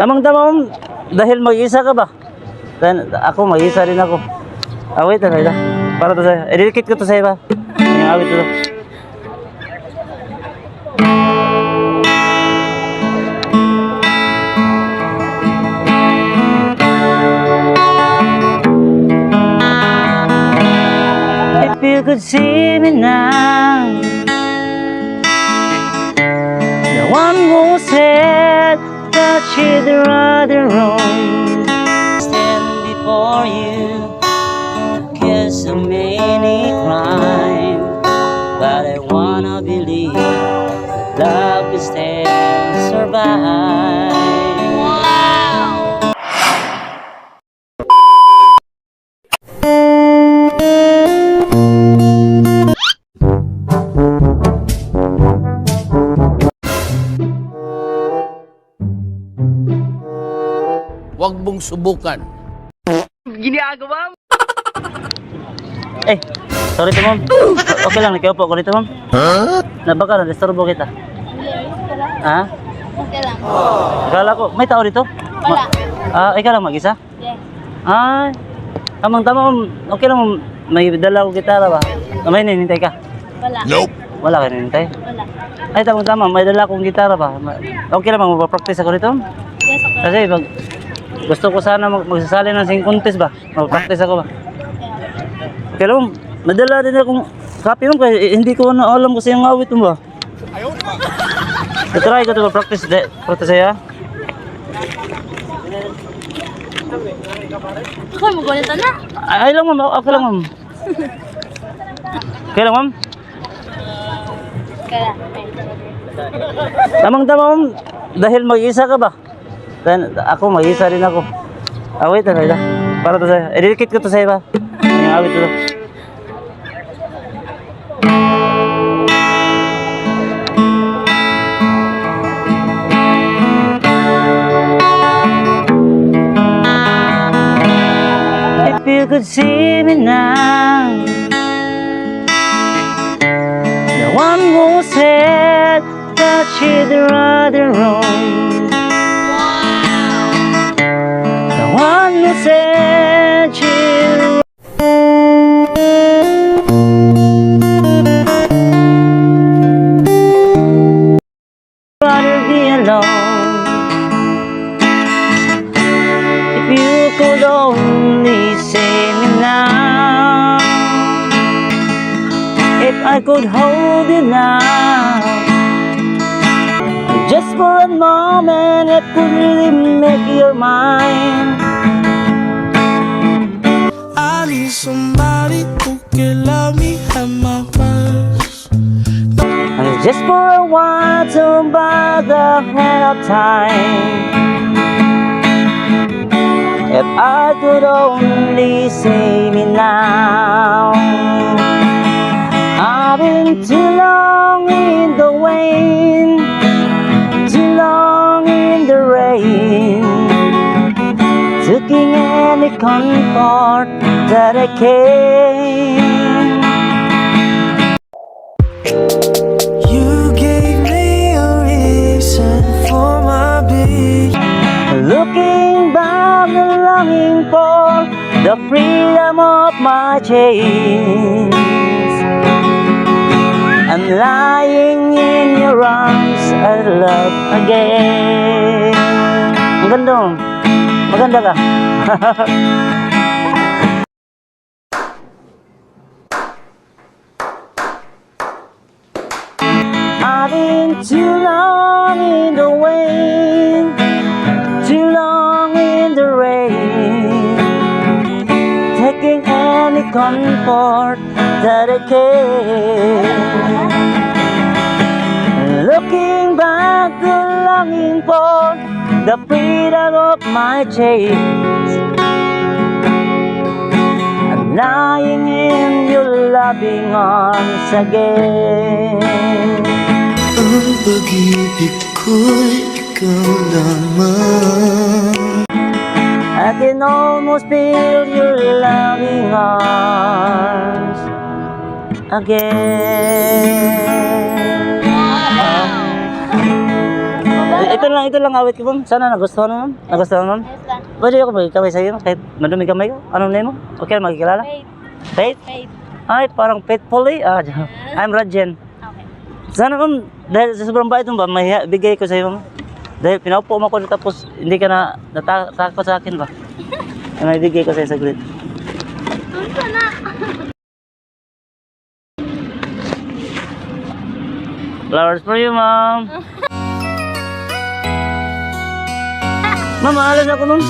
Tamang tamang dahil mag-isa ka ba? Then, ako mag-isa rin ako. Ah, wait, ano ito? Para to sa'yo. I-dedicate ko to sa'yo ba? Yung awit to. If you could see me now so many crime But I wanna believe that love will still survive Huwag mong subukan. Eh, sorry to ma'am. Okay lang, nakiupo ko dito ma'am. Nabaka na, disturbo kita. Ha? okay lang. Akala ko, may tao dito? Wala. Ah, ikaw lang mag-isa? Yes. Ay, tamang tama ma'am. Okay lang ma'am. May dala ko gitara ba? Ah, May ninintay ka? Wala. Nope. Wala ka ninintay? Wala. Ay, tamang tama. May dala akong gitara ba? Okay lang ma'am, mag-practice ako dito ma'am. Yes, okay. Kasi mag, gusto ko sana mag magsasali ng sing contest ba? Mag-practice ako ba? Okay lang ma'am. Madala din akong copy ma'am kaya hindi ko na alam kasi yung awit mo ba? Try ko to practice de. Practice ya. Ako, magulit na. Ay ay lang ma'am, okay lang ma'am. Okay lang ma'am. Kaya, Tamang tama ma'am, dahil mag-isa ka ba? Then, ako mag-isa rin ako. Ah, wait, ano ito? Para to sa'yo. I-dedicate ko to sa'yo ba? Ko to. If you could see me now The one who said that she'd rather roam The one who said I could hold you now. Just for a moment it could really make your mind. I need somebody who can love me at my worst. And just for a while to buy the hand of time. If I could only see me now I've been too long in the rain Too long in the rain. Taking any comfort that I can. You gave me a reason for my being. Looking back and longing for the freedom of my chains I'm lying in your arms I love again Ang ganda mo. Maganda ka. I've been too long in the any comfort that I can. Looking back, the longing for the freedom of my chains. I'm lying in your loving arms again. Ang pag-ibig ko'y ikaw lamang. Can almost feel your loving arms again. Eh, Ito lang, ito lang awit ko, ma'am. Sana nagustuhan mo, ma'am. Nagustuhan mo, ma'am. Pwede ako magkaway sa iyo, kahit madumi kamay ko. Anong name mo? Okay lang magkilala? Faith. Faith? Ay, parang faithfully. Ah, I'm Rajen. Okay. Sana ma'am, dahil sa sobrang bait mo ba, may bigay ko sa iyo, ma'am. Dahil pinaupo mo ako tapos hindi ka na natakot sa akin ba? May bigay ko sa iyo saglit. Tunto na. Flowers for you, ma'am. ma'am, maalas ako, ma'am.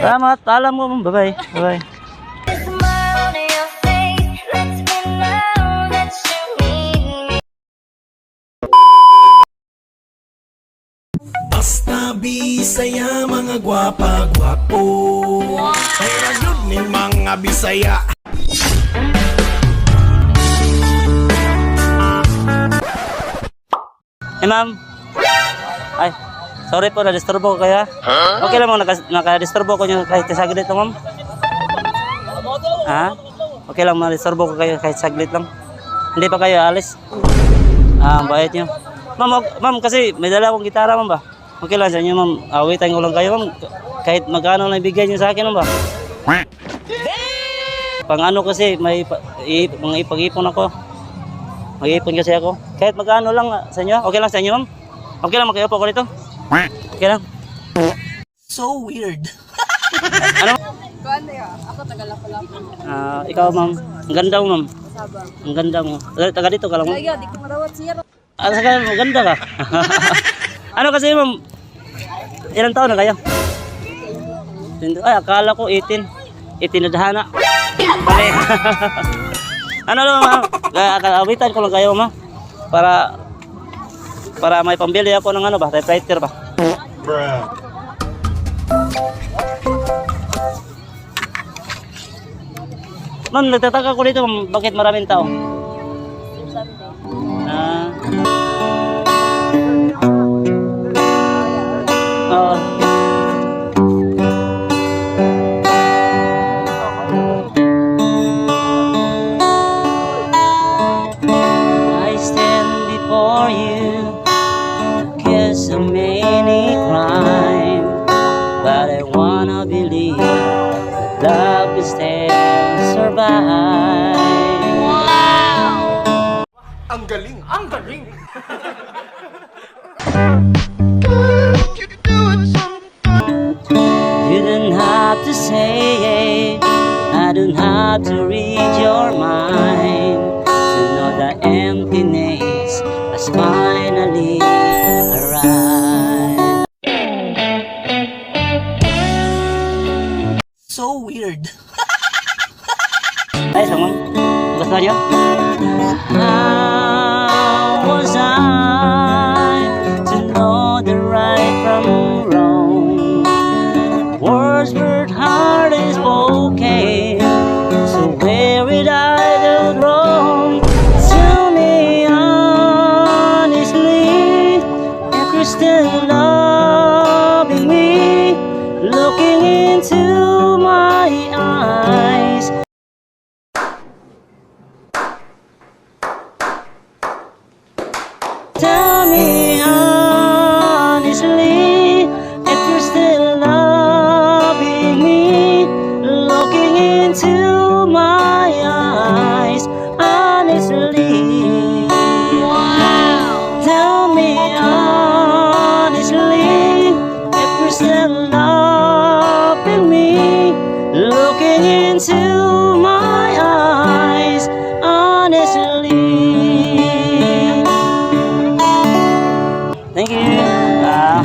Salamat. Paalam mo, ma'am. Bye-bye. Bye-bye. Bisaya mga gwapa-gwapo Ay ragyod ni mga Bisaya Eh, ma'am. Ay, sorry po, na-disturbo ko kaya. Okay lang mo, naka- naka-disturbo ko nyo kahit saglit lang, ma'am. Ha? Okay lang, ma-disturbo ko kayo kahit saglit lang. Hindi pa kayo alis. Ah, bait nyo. Ma'am, ma'am, kasi may dala akong gitara, ma'am ba? Okay lang sa inyo, ma'am. Awitan ko lang kayo, ma'am. Kahit magkano na ibigay nyo sa akin, ma'am ba? Pang ano kasi, may mga ipag-ipon ako. Mag-iipon kasi ako. Kahit magkano lang sa inyo. Okay lang sa inyo, ma'am? Okay lang, makiupo ko dito. Okay lang. So weird Ano? Ah, ikaw, ma'am. Ang ganda mo, ma'am. Ang ganda mo. Taga, taga dito ka lang, ma'am. di ko marawat siya. Ah, saka, ang ganda ka. ano kasi, ma'am? Ilang taon na kayo? Ay, akala ko 18. 18 na dahana. Mali. ano lang, ma'am? Kakawitan ko lang kayo, ma'am. Para para may pambili ako ng ano ba, typewriter ba? Ma'am, nagtataka ko dito, bakit maraming tao? You don't have to say it. I don't have to read your mind to know the emptiness has finally arrived. So weird Ay, ma'am. Gusto niyo? Into my eyes. Honestly. Thank you. Ah,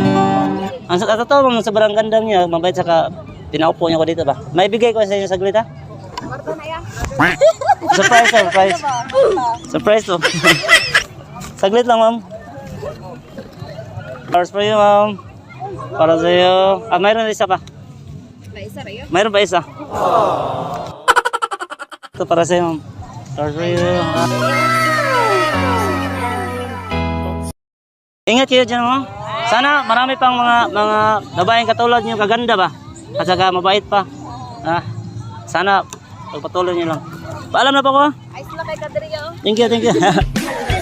ang sa totoo, ma'am, sobrang ganda niya. Mabait saka pinaupo niya ko dito ba? May bigay ko sa inyo saglit ha? surprise to, surprise. Surprise to. saglit lang, ma'am. Flowers for you, ma'am. Para sa iyo. Ah, mayroon na isa pa. Mayroon pa isa. Ito para sa iyo, ma'am. For you. Ingat kayo dyan, ma'am. Sana marami pang mga mga babaeng katulad niyo kaganda ba? At saka mabait pa. Ah, sana pagpatuloy niyo lang. Paalam na po ah. Ayos na kay Kadriyo. Thank you, thank you.